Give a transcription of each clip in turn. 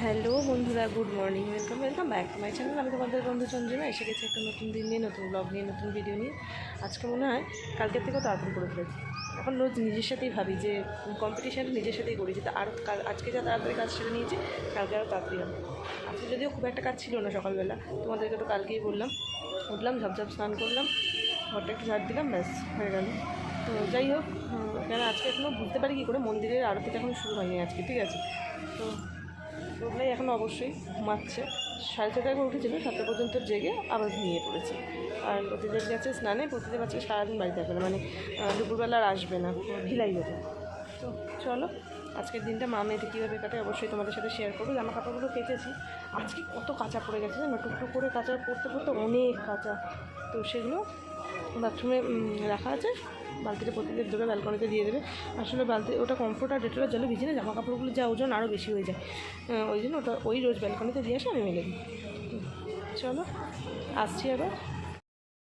Hello বন্ধুরা, good morning welcome welcome back to my channel আমি তোমাদের বন্ধু চন্দ্রিমা, এসে গেছি একটা নতুন দিন নিয়ে, নতুন ব্লগ নিয়ে, নতুন ভিডিও নিয়ে। আজকে মনে হয় কালকের থেকেও তাড়াতাড়ি করে ফেলেছি। এখন রোজ নিজের সাথেই ভাবি যে কম্পিটিশান নিজের সাথেই করি, যেটা আর কাল আজকে যা তাড়াতাড়ি কাজ সেরে নিয়েছি, কালকে আরও তাড়াতাড়ি হবে। আজকে যদিও খুব একটা কাজ ছিল না সকালবেলা, তোমাদেরকে তো কালকেই বললাম। উঠলাম, ঝপঝপ স্নান করলাম, ঘরটা একটু ঝাড় দিলাম, ব্যাস, হয়ে গেল। তো যাই হোক কেন আজকে এখনও বুঝতে পারি কী করে, মন্দিরের আরতিটা এখনও শুরু হয়নি আজকে, ঠিক আছে? তো ওগুলাই এখন অবশ্যই ঘুমাচ্ছে সাড়ে ছটায় করে উঠেছিল, সাতটা পর্যন্ত জেগে আবার ঘুমিয়ে পড়েছে। আর প্রতিদেব গেছে স্নানে প্রতিদেব আজকে সারাদিন বাড়িতে থাকবে না মানে দুপুরবেলা আর আসবে না ভিলাই যাবে তো চলো, আজকের দিনটা মা মেয়েতে কীভাবে কাটে অবশ্যই তোমাদের সাথে শেয়ার করব। জামা কাপড়গুলো কেচেছি। আজকে কত কাঁচা পড়ে গেছে জানো? টুকটুক করে কাঁচা পড়তে পড়তে অনেক কাঁচা। তো সেগুলো বাথরুমে রাখা আছে। বালতিটা প্রতিদিন দেবে ব্যালকনিতে দিয়ে দেবে। আসলে বালতি, ওটা কমফোর্ট আর ডেটলের জলে ভিজে না জামা কাপড়গুলো যা ওজন আরও বেশি হয়ে যায়। ওই জন্য ওটা ওই রোজ ব্যালকনিতে দিয়ে আসে, আমি মেলে দিই। চলো, আসছি এবার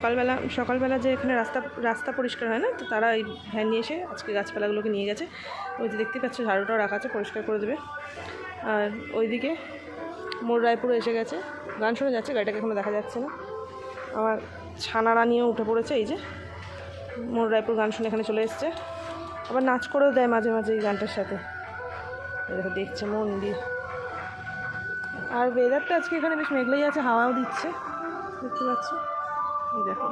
সকালবেলা সকালবেলা যে এখানে রাস্তা রাস্তা পরিষ্কার হয় না, তো তারা এই ভ্যান নিয়ে এসে আজকে গাছপালাগুলোকে নিয়ে গেছে। ওই যে দেখতে পাচ্ছ, ঝাড়ুটাও রাখা আছে, পরিষ্কার করে দেবে। আর ওইদিকে মোর রায়পুর এসে গেছে। গান শুনে যাচ্ছে, গাড়িটাকে এখনও দেখা যাচ্ছে না। আমার ছানারা নিয়েও উঠে পড়েছে, এই যে। মোর রায়পুর গান শুনে এখানে চলে এসছে। আবার নাচ করেও দেয় মাঝে মাঝে এই গানটার সাথে। দেখো, দেখছে মন দিয়ে। আর ওয়েদারটা আজকে এখানে বেশ মেঘলাই আছে, হাওয়াও দিচ্ছে। দেখতে পাচ্ছি? দেখো।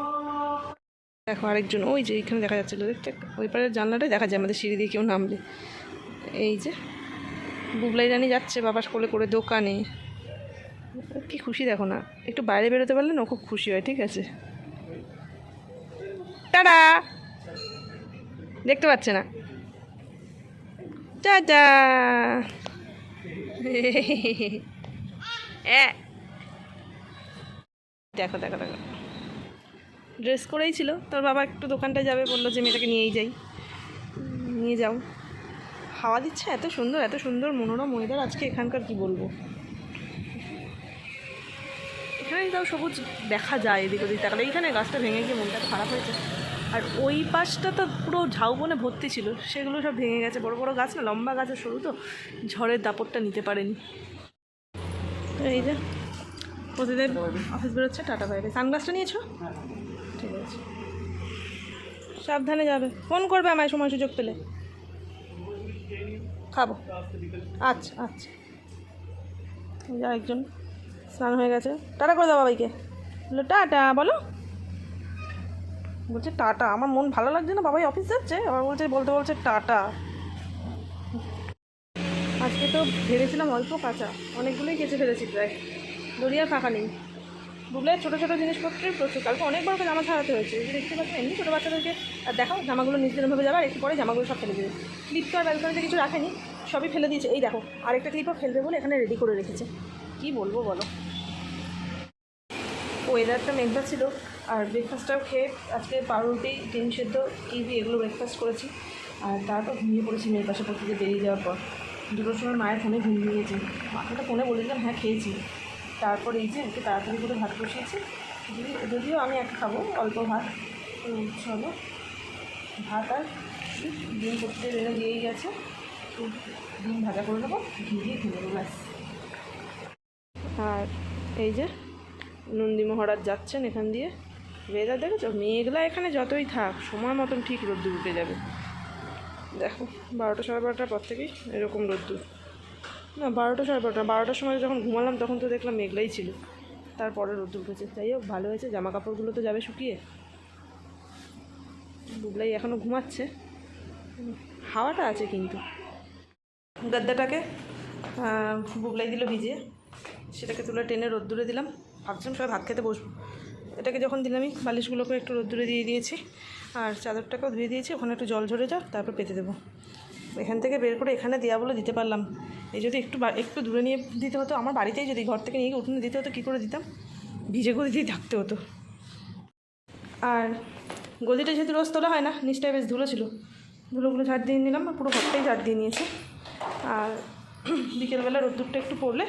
দেখো আরেকজন, ওই যে এইখানে দেখা যাচ্ছিল, দেখতে ওই পারের জানলাটাই দেখা যায়, আমাদের সিঁড়ি দিয়ে কেউ নামলে। এই যে, বুবলাই রানী যাচ্ছে বাবার কোলে করে দোকানে। কি খুশি দেখো না। একটু বাইরে বেরোতে পারলে না খুব খুশি হয়, ঠিক আছে? টাটা। দেখতে পাচ্ছে না। টাটা। দেখো দেখো দেখো। ড্রেস করেই ছিল। তোর বাবা একটু দোকানটায় যাবে, বলল যে মেয়েটাকে নিয়েই যাই। নিয়ে যাও। হাওয়া দিচ্ছে, এত সুন্দর এত সুন্দর মনোরম ওয়েদার আজকে এখানকার, কি বলব? এখানে তাও সবুজ দেখা যায়, এদিক ওদিক। তাকালে এইখানে গাছটা ভেঙে গিয়ে মনটা খারাপ হয়েছে। আর ওই পাশটা তো পুরো ঝাউবনে ভর্তি ছিল, সেগুলো সব ভেঙে গেছে। বড় বড় গাছ না, লম্বা গাছের সরু তো, ঝড়ের দাপটটা নিতে পারেনি। এই যে প্রতিদিন অফিস বেরোচ্ছে, টাটা বাইরে সানগ্লাসটা নিয়েছো? ঠিক আছে। সাবধানে যাবে। ফোন করবে আমায় সময় সুযোগ পেলে। খাব। আচ্ছা আচ্ছা। যে আরেকজন স্নান হয়ে গেছে। টাটা করে দাও বাবাইকে। বলল, টাটা, বলো। বলছে টাটা। আমার মন ভালো লাগছে না বাবাই অফিস যাচ্ছে? আবার বলছে, বলতে বলছে টাটা। আজকে তো ভেবেছিলাম অল্প কাঁচা। অনেকগুলোই কেচে ফেলেছি প্রায়। দড়িয়ার ফাঁকা নেই। বুবলের ছোটো ছোটো জিনিসপত্রের প্রচুর। কালকে অনেক বড় জামা ছাড়াতে হয়েছে। যে দেখতে পাচ্ছেন, এমনি ছোটো বাচ্চাদেরকে আর দেখো জামাগুলো নিজেদেরভাবে যাবে আর একটু পরে জামাগুলো সব ফেলে দেবে। ক্লিপ তো আর ব্যালকনিতে কিছু রাখেনি, সবই ফেলে দিয়েছে। এই দেখো, আরেকটা ক্লিপও ফেলবে বলে এখানে রেডি করে রেখেছে। কি বলব বলো? ওয়েদারটা মেঘলা ছিল। আর ব্রেকফাস্টটাও খেয়ে আজকে পাউরুটি, ডিম সেদ্ধ ইজি এগুলো ব্রেকফাস্ট করেছি। আর তারপর ঘুমিয়ে পড়েছি মেয়ের পাশে প্রতিদিন বেরিয়ে যাওয়ার পর। দুটোর সময় মায়ের ফোনে ঘুম নিয়েছি মাথাটা ফোনে বলেছিলাম হ্যাঁ খেয়েছি। তারপর এই যে একটু তাড়াতাড়ি করে ভাত বসিয়েছি। যদিও আমি একটা খাব, অল্প ভাত। চলো, ভাত আর ডিম প্রতিদিন এনে দিয়েই গেছে। ডিম ভাজা করে নেব, ঘি দিয়ে খেয়ে নেব, ব্যাস। আর এই যে নন্দী মহারাজ যাচ্ছেন এখান দিয়ে। ওয়েদার দেখেছ? মেঘলা এখানে যতই থাক, সময় মতন ঠিক রোদ্দুর উঠে যাবে। দেখো, বারোটা সাড়ে বারোটার পর থেকেই এরকম রোদ্দুর। না, বারোটা সাড়ে বারোটা, বারোটার সময় যখন ঘুমালাম তখন তো দেখলাম মেঘলাই ছিল। তারপরে রোদ্দুর উঠেছে। যাই হোক, ভালো হয়েছে। জামা কাপড়গুলো তো যাবে শুকিয়ে। বুবলাই এখনও ঘুমাচ্ছে। হাওয়াটা আছে কিন্তু। গাদ্দাটাকে বুবলাই দিল ভিজিয়ে। সেটাকে তুলে টেনে রোদ্দুরে দিলাম। ভাবছিলাম সবাই ভাত খেতে বসবো। এটাকে যখন দিলাম, আমি বালিশগুলোকে একটু রোদ্দুরে দিয়ে দিয়েছি, আর চাদরটাকেও ধুয়ে দিয়েছি, ওখানে একটু জল ঝরে যাক, তারপর পেতে দেবো। এখান থেকে বের করে এখানে দেওয়া বলে দিতে পারলাম। এই যদি একটু একটু দূরে নিয়ে দিতে হতো, আমার বাড়িতেই যদি ঘর থেকে নিয়ে উঠোনে দিতে হতো, কী করে দিতাম? ভিজে গদিতেই থাকতে হতো। আর গদিটা যেহেতু রোজ তোলা হয় না, নিচটায় বেশ ধুলো ছিল। ধুলোগুলো ঝাড় দিয়ে নিলাম পুরো ঘরটাই ঝাড় দিয়ে নিয়েছে। আর বিকেলবেলা রোদ্দুরটা একটু পড়লে,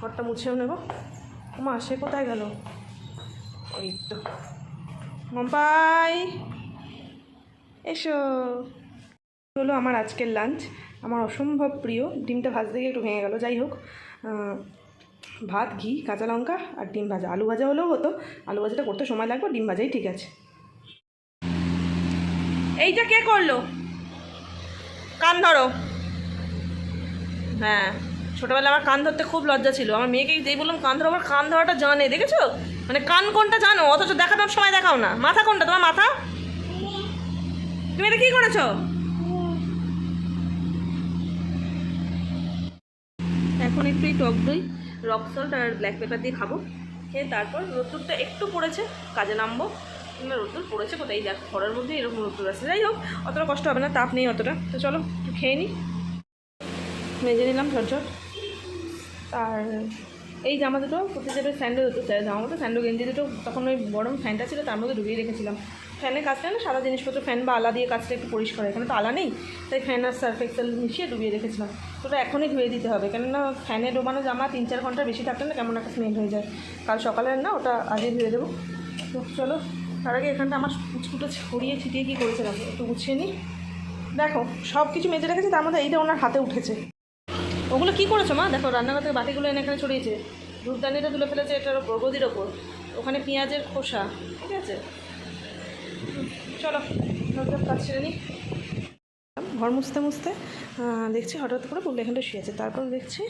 ঘরটা মুছেও নেব। মা সে কোথায় গেল? ওই তো মম্পাই এসো হলো আমার আজকের লাঞ্চ আমার অসম্ভব প্রিয়। ডিমটা ভাজতে গিয়ে একটু ভেঙে গেল। যাই হোক ভাত, ঘি, কাঁচা লঙ্কা আর ডিম ভাজা। আলু ভাজা হলেও হতো। আলু ভাজাটা করতে সময় লাগবে। ডিম ভাজাই ঠিক আছে। এইটা কে করল? কান ধরো। হ্যাঁ। ছোটোবেলায় আমার কান ধরতে খুব লজ্জা ছিল। আমার মেয়েকে যেই বললাম কান ধরো, আমার কান ধরাটা জানে, দেখেছ? মানে কান কোনটা জানো? অথচ দেখানোর সময় দেখাও না। মাথা কোনটা? তোমার মাথা? তুমি এটা কি করেছ? এখন একটু এই টক দই, রক সল্ট আর ব্ল্যাক পেপার দিয়ে খাব। খেয়ে তারপর রোদ্দুরটা একটু পড়েছে, কাজে নামবো। কিংবা রোদ্দুর পড়েছে কোথায়? দেখ, ঘরের মধ্যে এরকম রোদ্দুর আছে। যাই হোক, অতটা কষ্ট হবে না, তাপ নেই অতটা। তো চলো, একটু খেয়ে নিই মেজে নিলাম ঝটঝট আর এই জামা দুটো প্রতিদেবের স্যান্ডো দুটো জামা দুটো স্যান্ডো গেঞ্জি দুটো, তখন ওই গরম ফ্যানটা ছিল, তার মধ্যে ডুবিয়ে রেখেছিলাম। ফ্যানের কাজটা না, সাদা জিনিসপত্র, ফ্যান বা আলা দিয়ে কাজটা একটু পরিষ্কার এখানে তো আলা নেই, তাই ফ্যান আর সার্ফ এক্সেল মিশিয়ে ডুবিয়ে রেখেছিলাম। ওটা এখনই ধুয়ে দিতে হবে, কেননা ফ্যানে ডোবানো জামা তিন চার ঘণ্টা বেশি থাকলে না কেমন একটা স্মেল হয়ে যায়। কাল সকালে না, ওটা আজই ধুয়ে দেবো। তো চলো, তার আগে এখানটা আমার কুচকুটো ছড়িয়ে ছিটিয়ে কী করেছিলাম, একটু গুছিয়ে নিই। দেখো সব কিছু মেজে রেখেছে, তার মধ্যে এইটা ওনার হাতে উঠেছে। ওগুলো কি করেছ মা? দেখো, রান্নাঘর থেকে বাটিগুলো এনে এখানে ছড়িয়েছে। দুধদানিটা তুলে ফেলেছে এটার ওপর গদির ওপর। ওখানে পেঁয়াজের খোসা, ঠিক আছে? চলো কাজ ছেড়ে নিই ঘর মুছতে মুছতে দেখছি হঠাৎ করে বললে এখানটা শুয়েছে তারপর দেখছি,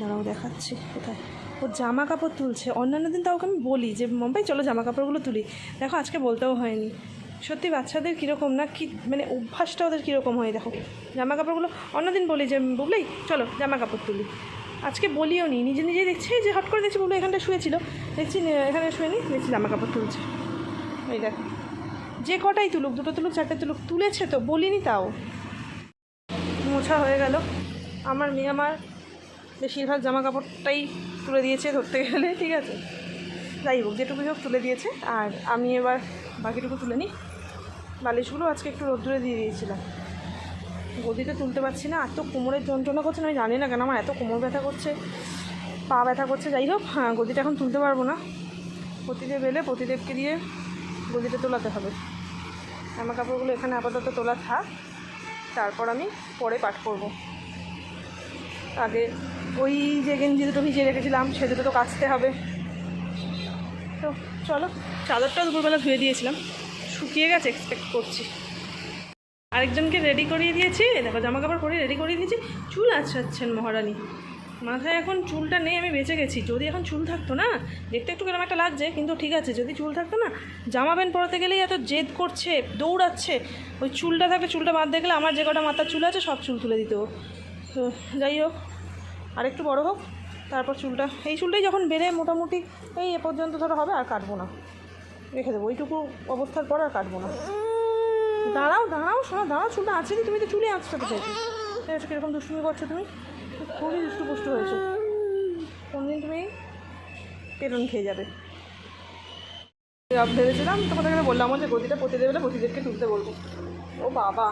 দাঁড়াও দেখাচ্ছি, কোথায়? ও জামা কাপড় তুলছে। অন্যান্য দিন তাও আমি বলি যে মুম্বাই চলো জামা কাপড়গুলো তুলি। দেখো, আজকে বলতেও হয়নি। সত্যি বাচ্চাদের কীরকম না কি মানে অভ্যাসটা ওদের কীরকম হয়, দেখো। জামা কাপড়গুলো অন্যদিন বলি যে বুবলেই চলো জামা কাপড় তুলি। আজকে বলিও নি, নিজে নিজেই দেখছি, যে হট করে দেখছি বলে এখানটা শুয়েছিল। দেখছি এখানে শুয়ে নি দেখছি জামা কাপড় তুলছে। এই দেখো, যে কটাই তুলুক, দুটো তুলুক, চারটে তুলুক, তুলেছে তো, বলিনি তাও। মোছা হয়ে গেল। আমার মেয়ে আমার বেশিরভাগ জামা কাপড়টাই তুলে দিয়েছে ধরতে গেলে, ঠিক আছে? যাই হোক যেটুকু হোক তুলে দিয়েছে, আর আমি এবার বাকিটুকু তুলে নিই। বালিশগুলো আজকে একটু রোদ্দুরে দিয়ে দিয়েছিলাম। গদিতে তুলতে পারছি না, এত কোমরের যন্ত্রণা করছে, আমি জানি না কেন আমার এত কোমর ব্যথা করছে, পা ব্যথা করছে। যাই হোক হ্যাঁ গদিটা এখন তুলতে পারব না। প্রতিদেব এলে প্রতিদেবকে দিয়ে গদিটা তোলাতে হবে। জামা কাপড়গুলো এখানে আপাতত তোলা থাক, তারপর আমি পরে পাঠ করব। আগে ওই যে গেঞ্জি দুটো ভিজিয়ে রেখেছিলাম, সে দুটো তো কাচতে হবে। তো চলো, চাদরটাও দুপুরবেলা ধুয়ে দিয়েছিলাম। শুকিয়ে গেছে এক্সপেক্ট করছি। আরেকজনকে রেডি করিয়ে দিয়েছি দেখো জামা কাপড় পরে রেডি করিয়ে দিয়েছি। চুল আছড়াচ্ছেন মহারানী। মাথায় এখন চুলটা নেই, আমি বেঁচে গেছি। যদি এখন চুল থাকতো না, দেখতে একটু কেরম একটা লাগছে, কিন্তু ঠিক আছে, যদি চুল থাকতো না, জামা প্যান্ট পরাতে গেলেই এত জেদ করছে, দৌড়াচ্ছে। ওই চুলটা থাকলে, চুলটা বাদ দেখলে আমার যে কটা মাথার চুল আছে, সব চুল তুলে দিত। তো যাই হোক, আরেকটু বড় হোক, তারপর চুলটা, এই চুলটাই যখন বেড়ে মোটামুটি এই এ পর্যন্ত ধরো হবে, আর কাটবো না। রেখে দেবো, ওইটুকু অবস্থার পর আর কাটবো না। দাঁড়াও দাঁড়াও, শোনা, দাঁড়াও, চুলটা আছে তুমি তো চুলে আঁচড়াতে চাইছো এটা কীরকম দুষ্টুমি করছ তুমি। খুবই দুষ্টু পুষ্ট হয়েছো। কোনদিন তুমি পেরন খেয়ে যাবে। ভেবেছিলাম, তোমাদের এখানে বললাম যে গতিটা প্রতি দেবে প্রতিদেরকে তুলতে বলব। ও বাবা,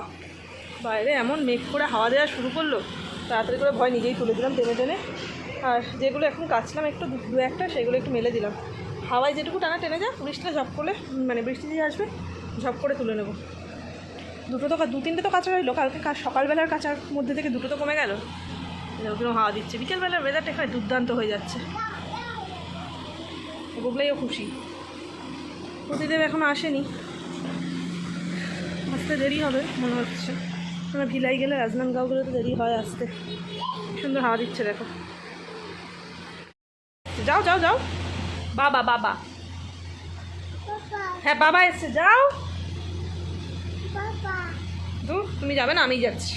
বাইরে এমন মেঘ করে হাওয়া দেওয়া শুরু করল। তাড়াতাড়ি করে ভয় নিজেই তুলে দিলাম টেনে টেনে। আর যেগুলো এখন কাচলাম, একটু দু একটা সেগুলো একটু মেলে দিলাম। হাওয়ায় যেটুকু টানা টেনে যায় বৃষ্টিটা ঝপ করলে মানে বৃষ্টি যে আসবে, ঝপ করে তুলে নেব। দুটো তো দু তিনটে তো কাঁচা রইল, কালকে সকালবেলার কাঁচার মধ্যে থেকে দুটো তো কমে গেল। ওগুলো হাওয়া দিচ্ছে। বিকেলবেলার ওয়েদারটা এখানে দুর্দান্ত হয়ে যাচ্ছে। বুবলাইও খুশি। প্রতিদেব এখন আসেনি। আসতে দেরি হবে, মনে হচ্ছে। আমরা ভিলাই গেলে রাজনান্দগাঁওগুলো তো দেরি হয় আসতে। সুন্দর হাওয়া দিচ্ছে, দেখো। যাও যাও যাও। বাবা বাবা। হ্যাঁ বাবা এসছে যাও। দূর তুমি যাবে না আমি যাচ্ছি।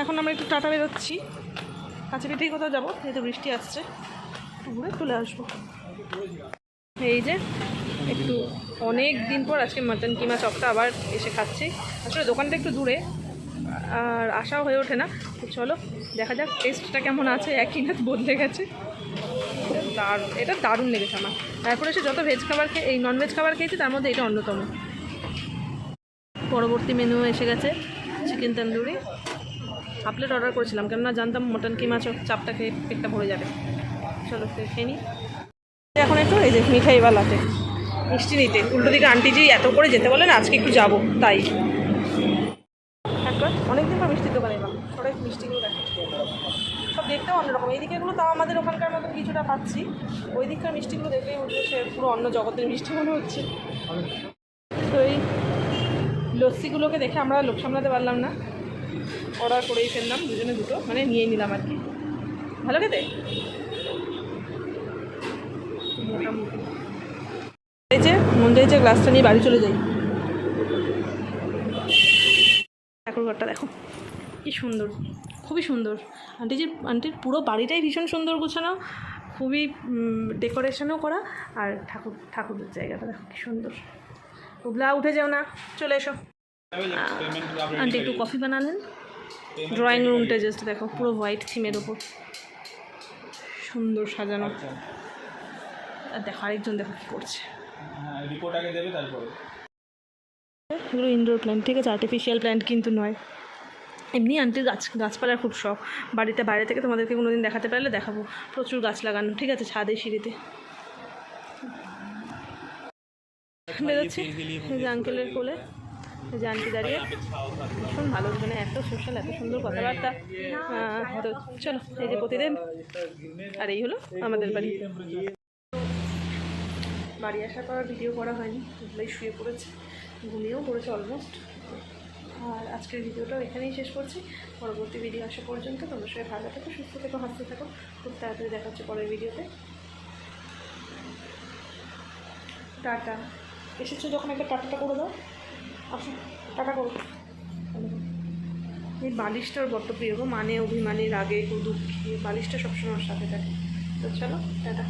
এখন আমরা একটু টাটা বেরোচ্ছি। কাছে পিঠেই কোথাও যাব যেহেতু বৃষ্টি আসছে। ঘুরে চলে আসব। এই যে একটু অনেক দিন পর আজকে মাটন কিমা চপটা আবার এসে খাচ্ছি। আসলে দোকানটা একটু দূরে, আর আশাও হয়ে ওঠে না। চলো, দেখা যাক টেস্টটা কেমন আছে, একই না বদলে গেছে। দার এটা দারুণ লেগেছে আমার। তারপরে এসে যত ভেজ খাবার খেয়ে, এই ননভেজ খাবার খেয়েছি, তার মধ্যে এটা অন্যতম। পরবর্তী মেনু এসে গেছে chicken tandoori half plate order করেছিলাম, কেননা জানতাম মটন কিমা চপ, চাপটা খেয়ে পেটটা ভরে যাবে। চলো খেয়ে নিই এখন একটু এই যে মিঠাইওয়ালাতে। মিষ্টি নিতে। উল্টো দিকে আন্টি জি এত করে যেতে বলেন আজকে একটু যাব, তাই। অনেকদিন পর মিষ্টির দোকানে এলাম। সবাই মিষ্টিগুলো দেখে সব দেখতেও অন্যরকম। এই দিকেগুলো তাও আমাদের ওখানকার মতন কিছুটা পাচ্ছি। ওই দিককার মিষ্টিগুলো দেখলেই হচ্ছে সে পুরো অন্য জগতের মিষ্টি মনে হচ্ছে। তো এই লস্যিগুলোকে দেখে আমরা লোক সামলাতে পারলাম না। অর্ডার করেই ফেললাম, দুজনে দুটো মানে নিয়ে নিলাম আর কি। ভালো খেতে? মোটামুটি। মন গ্লাসটা নিয়ে বাড়ি চলে যাই। ঠাকুরঘরটা দেখো, কি সুন্দর, খুবই সুন্দর। আন্টিজির আন্টির পুরো বাড়িটাই ভীষণ সুন্দর গোছানো, খুবই ডেকোরেশনও করা, আর ঠাকুর ঠাকুরের জায়গাটা দেখো, কি সুন্দর। উবলা উঠে যাও না, চলে এসো। আন্টি একটু কফি বানালেন। ড্রয়িং রুমটা জাস্ট দেখো, পুরো হোয়াইট থিমের ওপর। সুন্দর সাজানো। আর দেখো আরেকজন দেখো কী করছে। হ্যাঁ রিপোর্ট আগে দেবে তারপরে। এগুলো ইনডোর প্ল্যান্ট ঠিক আছে আর্টিফিশিয়াল প্ল্যান্ট কিন্তু নয়। এমনি আন্টির গাছ গাছপালার খুব শখ। বাড়িতে বাইরে থেকে তোমাদেরকে কোনো দিন দেখাতে পারলে দেখাবো। প্রচুর গাছ লাগানো ঠিক আছে ছাদে সিঁড়িতে। বেরোচ্ছি। আঙ্কেলের কোলে। যে আন্টি দাঁড়িয়ে। ভীষণ ভালো মানে এত সোশ্যাল এত সুন্দর কথাবার্তা। তো চলো এই যে প্রতিদিন। আর এই হলো আমাদের বাড়ি। বাড়ি আসার পর ভিডিও করা হয়নি ওগুলোই শুয়ে পড়েছে, ঘুমিয়েও পড়েছে অলমোস্ট আর আজকের ভিডিওটাও এখানেই শেষ করছি। পরবর্তী ভিডিও আসা পর্যন্ত তোমরা সবাই ভালো থাকো, সুস্থ থেকো, হাসতে থাকো। খুব তাড়াতাড়ি দেখা হচ্ছে পরের ভিডিওতে। টাটা। এসেছ যখন একটা টাটাটা করে দাও। আসো, টাটা করো। এই বালিশটার বড্ড প্রিয় মানে অভিমানী রাগে দুঃখী, বালিশটা সবসময় ওর সাথে থাকে। তো চলো, টাটা।